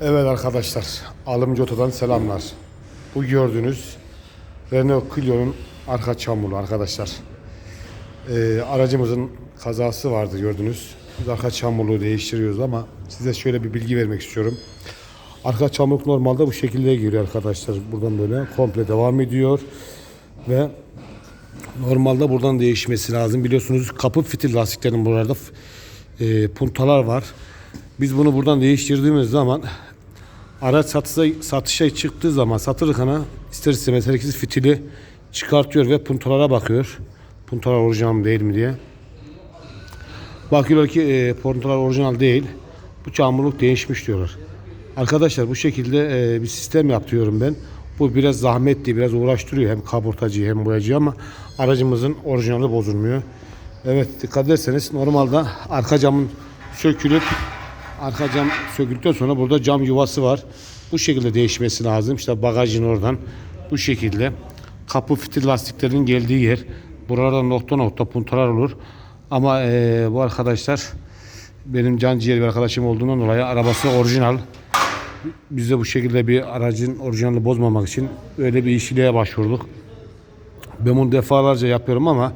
Evet arkadaşlar, Alımcı Oto'dan selamlar. Bu gördüğünüz Renault Clio'nun arka çamurlu arkadaşlar. Ee, aracımızın kazası vardı gördünüz. Biz arka çamurluğu değiştiriyoruz ama size şöyle bir bilgi vermek istiyorum. Arka çamurluk normalde bu şekilde giriyor arkadaşlar. Buradan böyle komple devam ediyor. Ve normalde buradan değişmesi lazım. Biliyorsunuz kapı fitil lastiklerin buralarda e, puntalar var. Biz bunu buradan değiştirdiğimiz zaman araç satışa, satışa çıktığı zaman satırken ister istemez herkes fitili çıkartıyor ve puntalara bakıyor. Puntalar orijinal mı değil mi diye. Bakıyorlar ki e, puntalar orijinal değil. Bu çamurluk değişmiş diyorlar. Arkadaşlar bu şekilde e, bir sistem yapıyorum ben. Bu biraz zahmetli, biraz uğraştırıyor hem kaburtacıyı hem boyacıyı ama aracımızın orijinali bozulmuyor. Evet dikkat ederseniz normalde arka camın sökülüp arka cam söküldükten sonra burada cam yuvası var. Bu şekilde değişmesi lazım. İşte bagajın oradan bu şekilde kapı fitil lastiklerinin geldiği yer. Buralarda nokta nokta puntalar olur. Ama eee, bu arkadaşlar benim can ciğer bir arkadaşım olduğundan dolayı arabası orijinal. Biz de bu şekilde bir aracın orijinalini bozmamak için öyle bir işçiliğe başvurduk. Ben bunu defalarca yapıyorum ama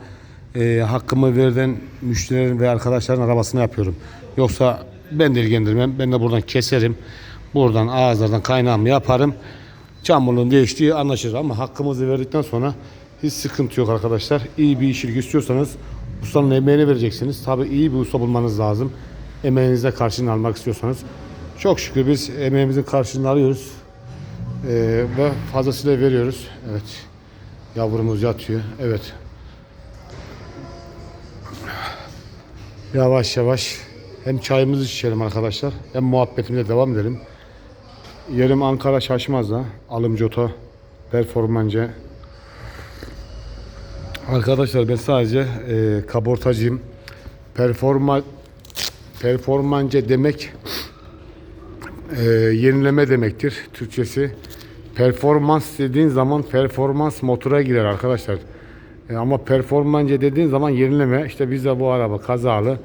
e, hakkımı verilen müşterilerin ve arkadaşların arabasına yapıyorum. Yoksa ben de ilgilendirmem. Ben de buradan keserim. Buradan ağızlardan kaynağımı yaparım. Çamurluğun değiştiği anlaşılır ama hakkımızı verdikten sonra hiç sıkıntı yok arkadaşlar. İyi bir işçilik istiyorsanız ustanın emeğini vereceksiniz. Tabii iyi bir usta bulmanız lazım. Emeğinizde karşılığını almak istiyorsanız. Çok şükür biz emeğimizin karşılığını alıyoruz. E, ve fazlasıyla veriyoruz. Evet. Yavrumuz yatıyor. Evet. Yavaş yavaş hem çayımızı içelim arkadaşlar hem muhabbetimize devam edelim. Yerim Ankara Şaşmaz'da Alımcoto Performance. Arkadaşlar ben sadece e, kabortacıyım. Performa performance demek e, yenileme demektir Türkçesi. Performans dediğin zaman performans motora girer arkadaşlar. E, ama performance dediğin zaman yenileme. İşte bizde bu araba kazalı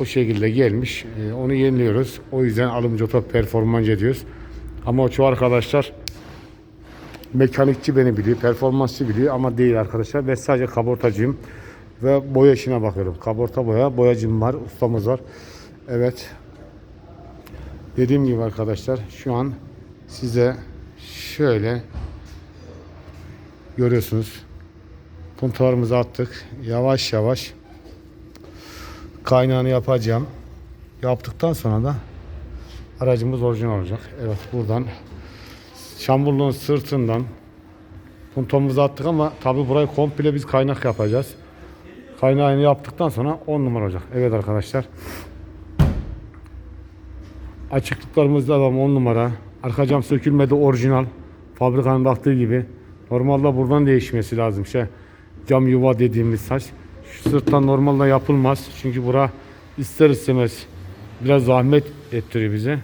o şekilde gelmiş. E, onu yeniliyoruz. O yüzden alımcı oto performance diyoruz. Ama çoğu arkadaşlar mekanikçi beni biliyor, performansçı biliyor ama değil arkadaşlar. Ben sadece kabortacıyım ve boya işine bakıyorum. Kaborta boya, boyacım var, ustamız var. Evet. Dediğim gibi arkadaşlar şu an size şöyle görüyorsunuz. Puntalarımızı attık. Yavaş yavaş kaynağını yapacağım. Yaptıktan sonra da aracımız orijinal olacak. Evet buradan çamurluğun sırtından puntomuzu attık ama tabi burayı komple biz kaynak yapacağız. Kaynağını yaptıktan sonra 10 numara olacak. Evet arkadaşlar. Açıklıklarımız da 10 numara. Arka cam sökülmedi orijinal. Fabrikanın baktığı gibi. Normalde buradan değişmesi lazım. Şey, cam yuva dediğimiz saç. Şu sırttan normalde yapılmaz. Çünkü bura ister istemez biraz zahmet ettiriyor bize.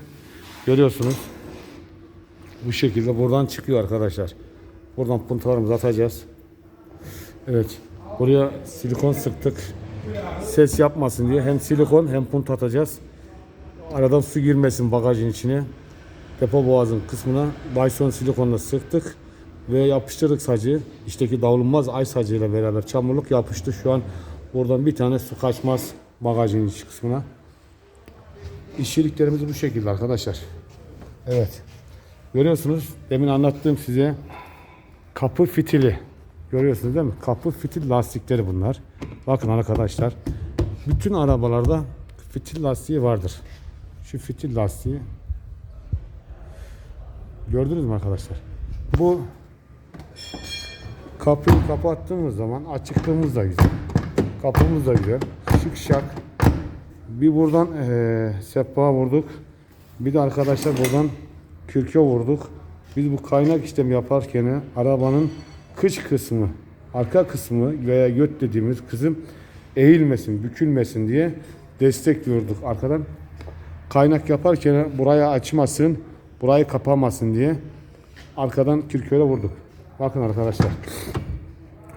Görüyorsunuz. Bu şekilde buradan çıkıyor arkadaşlar. Buradan puntalarımızı atacağız. Evet. Buraya silikon sıktık. Ses yapmasın diye hem silikon hem punt atacağız. Aradan su girmesin bagajın içine. Depo boğazın kısmına Bison silikonla sıktık ve yapıştırdık sacı. İçteki davulunmaz ay sacıyla beraber çamurluk yapıştı. Şu an buradan bir tane su kaçmaz bagajın iç kısmına. İşçiliklerimiz bu şekilde arkadaşlar. Evet. Görüyorsunuz demin anlattığım size kapı fitili. Görüyorsunuz değil mi? Kapı fitil lastikleri bunlar. Bakın arkadaşlar. Bütün arabalarda fitil lastiği vardır. Şu fitil lastiği. Gördünüz mü arkadaşlar? Bu kapıyı kapattığımız zaman açıklığımız da güzel. Kapımız da güzel. Şık şak. Bir buradan eee sehpa vurduk. Bir de arkadaşlar buradan kürke vurduk. Biz bu kaynak işlemi yaparken arabanın kıç kısmı, arka kısmı veya göt dediğimiz kısım eğilmesin, bükülmesin diye destekliyorduk arkadan. Kaynak yaparken buraya açmasın, burayı kapamasın diye arkadan kürköyle vurduk. Bakın arkadaşlar.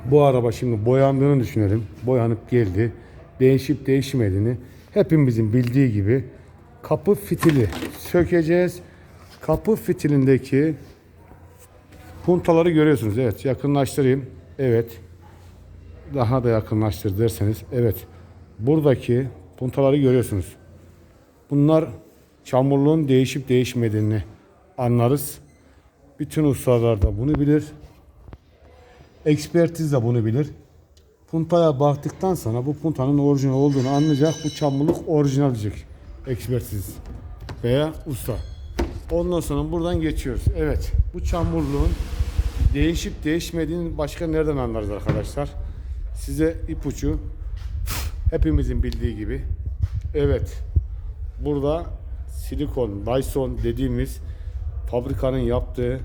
Bu araba şimdi boyandığını düşünelim. Boyanıp geldi. Değişip değişmediğini hepimizin bildiği gibi kapı fitili sökeceğiz. kapı fitilindeki puntaları görüyorsunuz. Evet yakınlaştırayım. Evet. Daha da yakınlaştır derseniz. Evet. Buradaki puntaları görüyorsunuz. Bunlar çamurluğun değişip değişmediğini anlarız. Bütün ustalar da bunu bilir. Ekspertiz de bunu bilir. Puntaya baktıktan sonra bu puntanın orijinal olduğunu anlayacak. Bu çamurluk orijinal diyecek. Ekspertiz veya usta. Ondan sonra buradan geçiyoruz. Evet bu çamurluğun değişip değişmediğini başka nereden anlarız arkadaşlar? Size ipucu hepimizin bildiği gibi. Evet burada silikon, Dyson dediğimiz fabrikanın yaptığı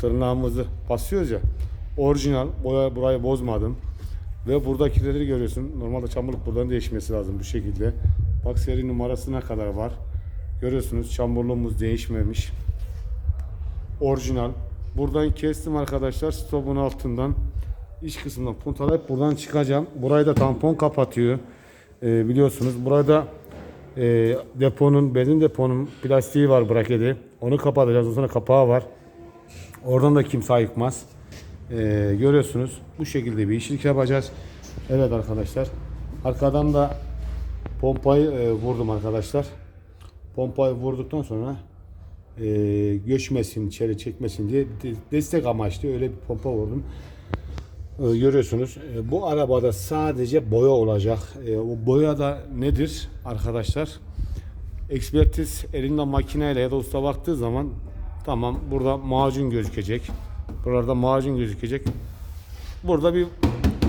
tırnağımızı basıyoruz ya orijinal boya burayı bozmadım. Ve buradakileri görüyorsun. Normalde çamurluk buradan değişmesi lazım bu şekilde. Bak seri numarasına kadar var. Görüyorsunuz çamurluğumuz değişmemiş. Orijinal. Buradan kestim arkadaşlar stopun altından. İç kısmından puntalayıp buradan çıkacağım. Burayı da tampon kapatıyor. Ee, biliyorsunuz burada e, deponun benzin deponun plastiği var braketi onu kapatacağız ondan sonra kapağı var. Oradan da kimse ayıkmaz. Ee, görüyorsunuz bu şekilde bir işlik yapacağız. Evet arkadaşlar. Arkadan da pompayı e, vurdum arkadaşlar. Pompayı vurduktan sonra e, göçmesin, içeri çekmesin diye de- destek amaçlı öyle bir pompa vurdum. E, görüyorsunuz. E, bu arabada sadece boya olacak. E, o boya da nedir arkadaşlar? Ekspertiz elinde makineyle ya da usta baktığı zaman tamam burada macun gözükecek. Buralarda macun gözükecek. Burada bir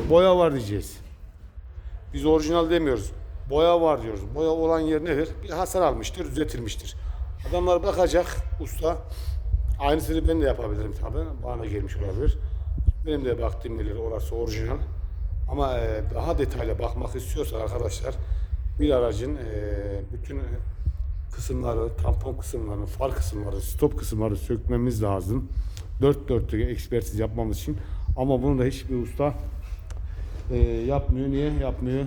boya var diyeceğiz. Biz orijinal demiyoruz. Boya var diyoruz. Boya olan yer nedir? Bir hasar almıştır, düzeltilmiştir. Adamlar bakacak usta. Aynısını ben de yapabilirim tabii. Bana gelmiş olabilir. Benim de baktığım yerler orası orijinal. Ama e, daha detaylı bakmak istiyorsan arkadaşlar bir aracın e, bütün kısımları, tampon kısımlarını, far kısımları, stop kısımları sökmemiz lazım. Dört dörtlük ekspertiz yapmamız için. Ama bunu da hiçbir usta e, yapmıyor. Niye yapmıyor?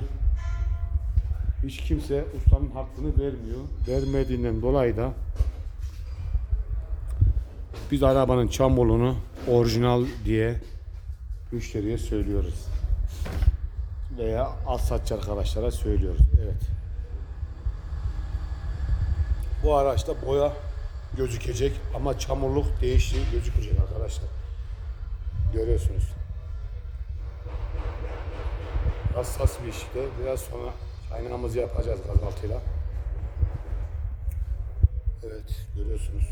Hiç kimse ustanın hakkını vermiyor. Vermediğinden dolayı da biz arabanın çamurluğunu orijinal diye müşteriye söylüyoruz. Veya alt satçı arkadaşlara söylüyoruz. Evet. Bu araçta boya gözükecek ama çamurluk değiştiği gözükecek arkadaşlar. Görüyorsunuz. Hassas bir işte. Biraz sonra kaynağımızı yapacağız gazaltıyla. Evet görüyorsunuz.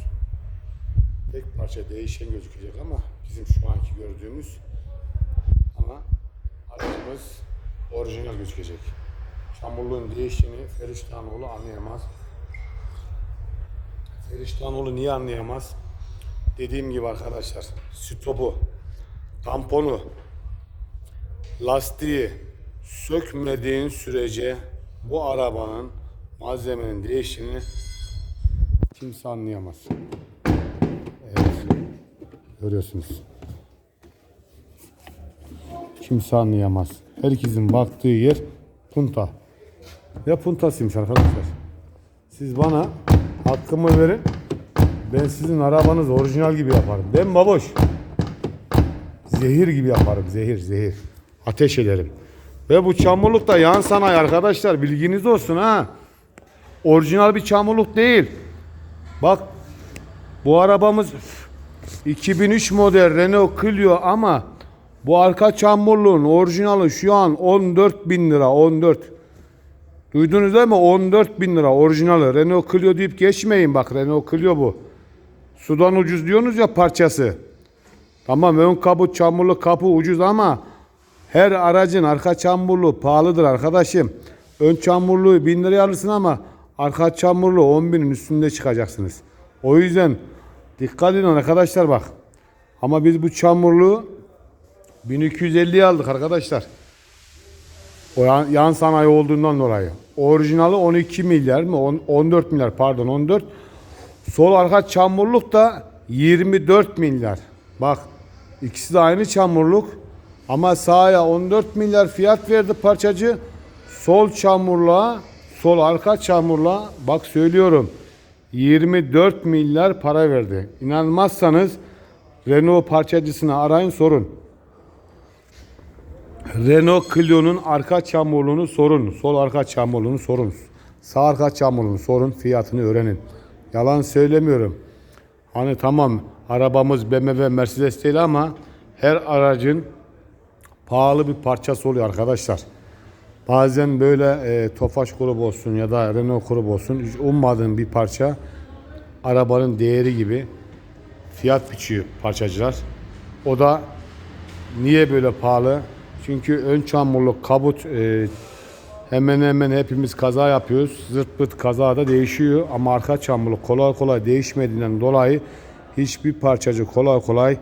Tek parça değişen gözükecek ama bizim şu anki gördüğümüz ama aracımız orijinal gözükecek. Çamurluğun değiştiğini Feriştahanoğlu anlayamaz. Feriştahanoğlu niye anlayamaz? Dediğim gibi arkadaşlar, stopu, tamponu, lastiği sökmediğin sürece bu arabanın malzemenin değiştiğini kimse anlayamaz. Evet. Görüyorsunuz. Kimse anlayamaz. Herkesin baktığı yer punta. Ve puntasıymış arkadaşlar. Siz bana hakkımı verin. Ben sizin arabanızı orijinal gibi yaparım. Değil mi baboş? Zehir gibi yaparım. Zehir, zehir. Ateş ederim. Ve bu çamurluk da yan sanayi arkadaşlar. Bilginiz olsun ha. Orijinal bir çamurluk değil. Bak bu arabamız 2003 model Renault Clio ama bu arka çamurluğun orijinali şu an 14 bin lira 14. Duydunuz değil mi? 14 bin lira orijinali. Renault Clio deyip geçmeyin bak Renault Clio bu. Sudan ucuz diyorsunuz ya parçası. Tamam ön kapı çamurlu kapı ucuz ama her aracın arka çamurluğu pahalıdır arkadaşım. Ön çamurluğu 1000 liraya alırsın ama arka çamurluğu 10 binin üstünde çıkacaksınız. O yüzden dikkat edin arkadaşlar bak. Ama biz bu çamurluğu 1250'ye aldık arkadaşlar. O yan, yan sanayi olduğundan dolayı. Orijinali 12 milyar mı? On- 14 milyar pardon 14. Sol arka çamurluk da 24 milyar. Bak ikisi de aynı çamurluk. Ama sağa 14 milyar fiyat verdi parçacı. Sol çamurluğa, sol arka çamurluğa bak söylüyorum. 24 milyar para verdi. İnanmazsanız Renault parçacısını arayın sorun. Renault Clio'nun arka çamurluğunu sorun. Sol arka çamurluğunu sorun. Sağ arka çamurluğunu sorun. Fiyatını öğrenin. Yalan söylemiyorum. Hani tamam arabamız BMW Mercedes değil ama her aracın pahalı bir parçası oluyor arkadaşlar. Bazen böyle e, Tofaş grubu olsun ya da Renault grubu olsun hiç ummadığın bir parça arabanın değeri gibi fiyat biçiyor parçacılar. O da niye böyle pahalı? Çünkü ön çamurluk, kabut e, hemen hemen hepimiz kaza yapıyoruz. Zırt pırt kaza da değişiyor ama arka çamurluk kolay kolay değişmediğinden dolayı hiçbir parçacı kolay kolay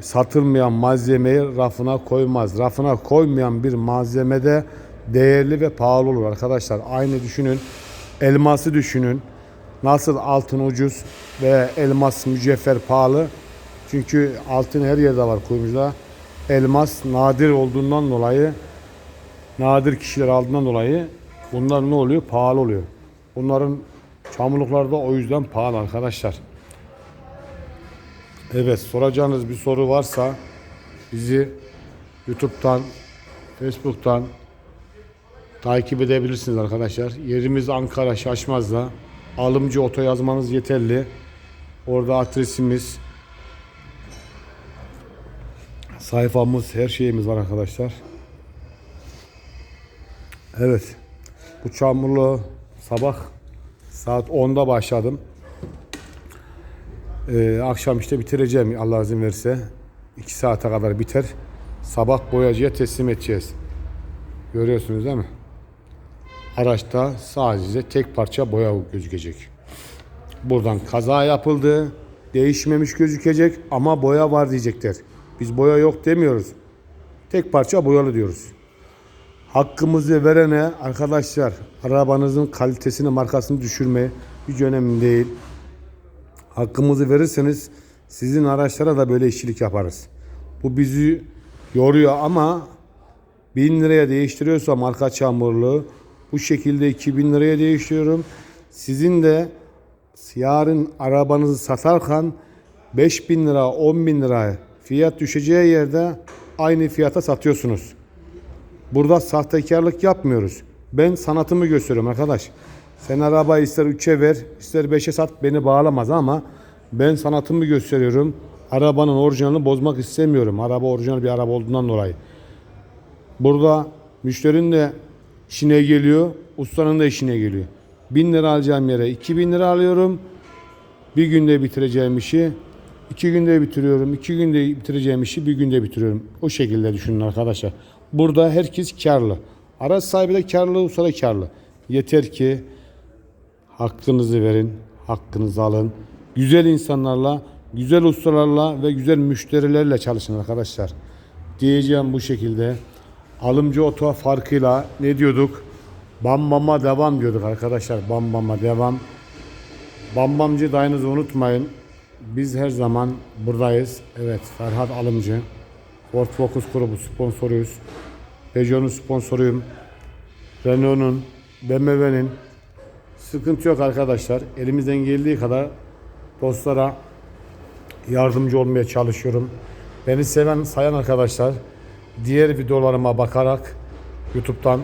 satılmayan malzemeyi rafına koymaz. Rafına koymayan bir malzemede değerli ve pahalı olur arkadaşlar. Aynı düşünün. Elması düşünün. Nasıl altın ucuz ve elmas mücevher pahalı. Çünkü altın her yerde var kuyumcuda. Elmas nadir olduğundan dolayı nadir kişiler aldığından dolayı bunlar ne oluyor? Pahalı oluyor. Bunların çamurlukları da o yüzden pahalı arkadaşlar. Evet soracağınız bir soru varsa bizi YouTube'dan, Facebook'tan takip edebilirsiniz arkadaşlar. Yerimiz Ankara Şaşmaz'da. Alımcı Oto yazmanız yeterli. Orada adresimiz, sayfamız, her şeyimiz var arkadaşlar. Evet. Bu çamurlu sabah saat 10'da başladım. Ee, akşam işte bitireceğim Allah izin verirse. 2 saate kadar biter. Sabah boyacıya teslim edeceğiz. Görüyorsunuz değil mi? Araçta sadece tek parça boya gözükecek. Buradan kaza yapıldı. Değişmemiş gözükecek ama boya var diyecekler. Biz boya yok demiyoruz. Tek parça boyalı diyoruz. Hakkımızı verene arkadaşlar arabanızın kalitesini markasını düşürme hiç önemli değil. Hakkımızı verirseniz sizin araçlara da böyle işçilik yaparız. Bu bizi yoruyor ama 1000 liraya değiştiriyorsa marka çamurluğu bu şekilde 2000 liraya değiştiriyorum. Sizin de yarın arabanızı satarken 5000 lira 10 bin lira fiyat düşeceği yerde aynı fiyata satıyorsunuz. Burada sahtekarlık yapmıyoruz. Ben sanatımı gösteriyorum arkadaş. Sen arabayı ister 3'e ver, ister 5'e sat beni bağlamaz ama ben sanatımı gösteriyorum. Arabanın orijinalini bozmak istemiyorum. Araba orijinal bir araba olduğundan dolayı. Burada müşterinin de işine geliyor, ustanın da işine geliyor. 1000 lira alacağım yere 2000 lira alıyorum. Bir günde bitireceğim işi iki günde bitiriyorum. iki günde bitireceğim işi bir günde bitiriyorum. O şekilde düşünün arkadaşlar. Burada herkes karlı. Araç sahibi de karlı, usta karlı. Yeter ki hakkınızı verin, hakkınızı alın. Güzel insanlarla, güzel ustalarla ve güzel müşterilerle çalışın arkadaşlar. Diyeceğim bu şekilde. Alımcı oto farkıyla ne diyorduk? Bam bama devam diyorduk arkadaşlar. Bam bama devam. Bambamcı dayınızı unutmayın. Biz her zaman buradayız. Evet Ferhat Alımcı. Ford Focus grubu sponsoruyuz. Peugeot'un sponsoruyum. Renault'un, BMW'nin sıkıntı yok arkadaşlar. Elimizden geldiği kadar dostlara yardımcı olmaya çalışıyorum. Beni seven, sayan arkadaşlar diğer videolarıma bakarak YouTube'dan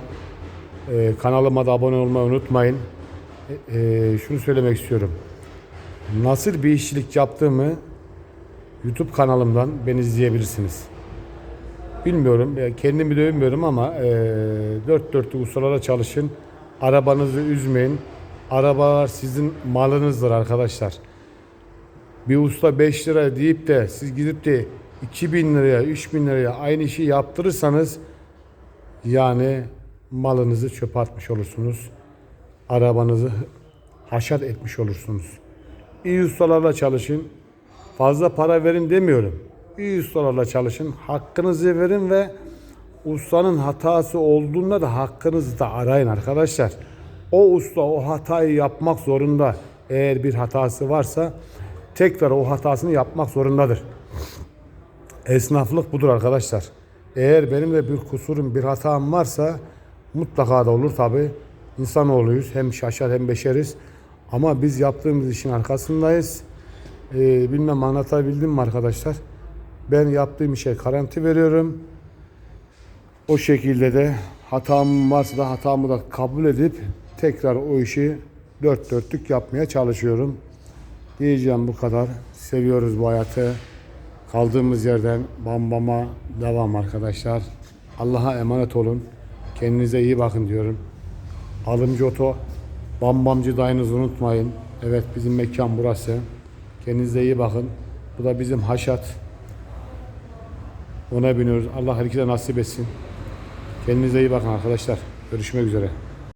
e, kanalıma da abone olmayı unutmayın. E, e, şunu söylemek istiyorum. Nasıl bir işçilik yaptığımı YouTube kanalımdan beni izleyebilirsiniz. Bilmiyorum, e, kendimi de övmüyorum ama e, dört dörtlük ustalara çalışın. Arabanızı üzmeyin. Arabalar sizin malınızdır arkadaşlar. Bir usta 5 lira deyip de siz gidip de 2000 liraya, 3000 liraya aynı işi yaptırırsanız yani malınızı çöpe atmış olursunuz. Arabanızı haşat etmiş olursunuz. İyi ustalarla çalışın. Fazla para verin demiyorum. İyi ustalarla çalışın. Hakkınızı verin ve ustanın hatası olduğunda da hakkınızı da arayın arkadaşlar. O usta o hatayı yapmak zorunda. Eğer bir hatası varsa tekrar o hatasını yapmak zorundadır. Esnaflık budur arkadaşlar. Eğer benim de bir kusurum, bir hatam varsa mutlaka da olur tabi. İnsanoğluyuz. Hem şaşar hem beşeriz. Ama biz yaptığımız işin arkasındayız. Ee, bilmem anlatabildim mi arkadaşlar? Ben yaptığım işe garanti veriyorum. O şekilde de hatam varsa da hatamı da kabul edip tekrar o işi dört dörtlük yapmaya çalışıyorum. Diyeceğim bu kadar. Seviyoruz bu hayatı. Kaldığımız yerden bambama devam arkadaşlar. Allah'a emanet olun. Kendinize iyi bakın diyorum. Alımcı Oto, Bambamcı dayınızı unutmayın. Evet bizim mekan burası. Kendinize iyi bakın. Bu da bizim haşat. Ona biniyoruz. Allah herkese nasip etsin. Kendinize iyi bakın arkadaşlar. Görüşmek üzere.